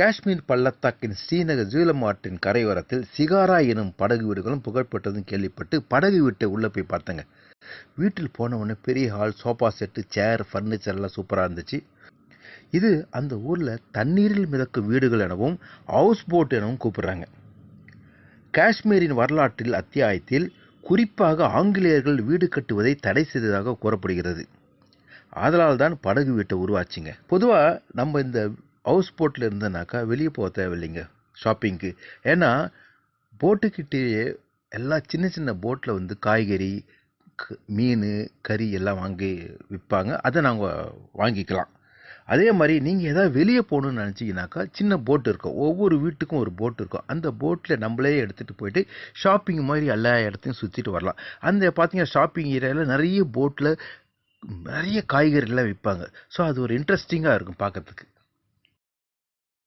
காஷ்மீர் பள்ளத்தாக்கின் ஸ்ரீநகர் ஜீலம் ஆற்றின் கரையோரத்தில் சிகாரா எனும் படகு வீடுகளும் புகழ்பெற்றதும் கேள்விப்பட்டு படகு வீட்டை உள்ளே போய் பார்த்தேங்க. வீட்டில் போனவுடனே பெரிய hall sofa set chair furniture எல்லாம் சூப்பராக இருந்துச்சு. இது அந்த ஊரில் தண்ணீரில் மிதக்கும் வீடுகள் எனவும் ஹவுஸ் போட் எனவும் கூப்பிடுறாங்க. காஷ்மீரின் வரலாற்றில் அத்தியாயத்தில் குறிப்பாக ஆங்கிலேயர்கள் வீடு கட்டுவதை தடை செய்ததாக கூறப்படுகிறது. அதனால் தான் படகு வீட்டை உருவாச்சுங்க. பொதுவாக நம்ம இந்த ஹவுஸ் போட்டில் இருந்தனாக்கா வெளியே போக தேவையில்லைங்க ஷாப்பிங்க்கு ஏன்னா போட்டுக்கிட்டேயே எல்லா சின்ன சின்ன போட்டில் வந்து காய்கறி க- மீன் கறி எல்லாம் வாங்கி விற்பாங்க. அதை நாங்கள் வாங்கிக்கலாம். அதே மாதிரி நீங்கள் எதாவது வெளியே போகணுன்னு நினச்சிங்கனாக்கா சின்ன போட் இருக்கும். ஒவ்வொரு வீட்டுக்கும் ஒரு போட் இருக்கும். அந்த போட்டில் நம்மளே எடுத்துகிட்டு போயிட்டு ஷாப்பிங் மாதிரி எல்லா இடத்தையும் சுற்றிட்டு வரலாம். அந்த பார்த்தீங்கன்னா ஷாப்பிங் ஏரியாவில் நிறைய போட்டில் நிறைய காய்கறிலாம் விற்பாங்க. ஸோ அது ஒரு இன்ட்ரெஸ்டிங்காக இருக்கும் பார்க்கறதுக்கு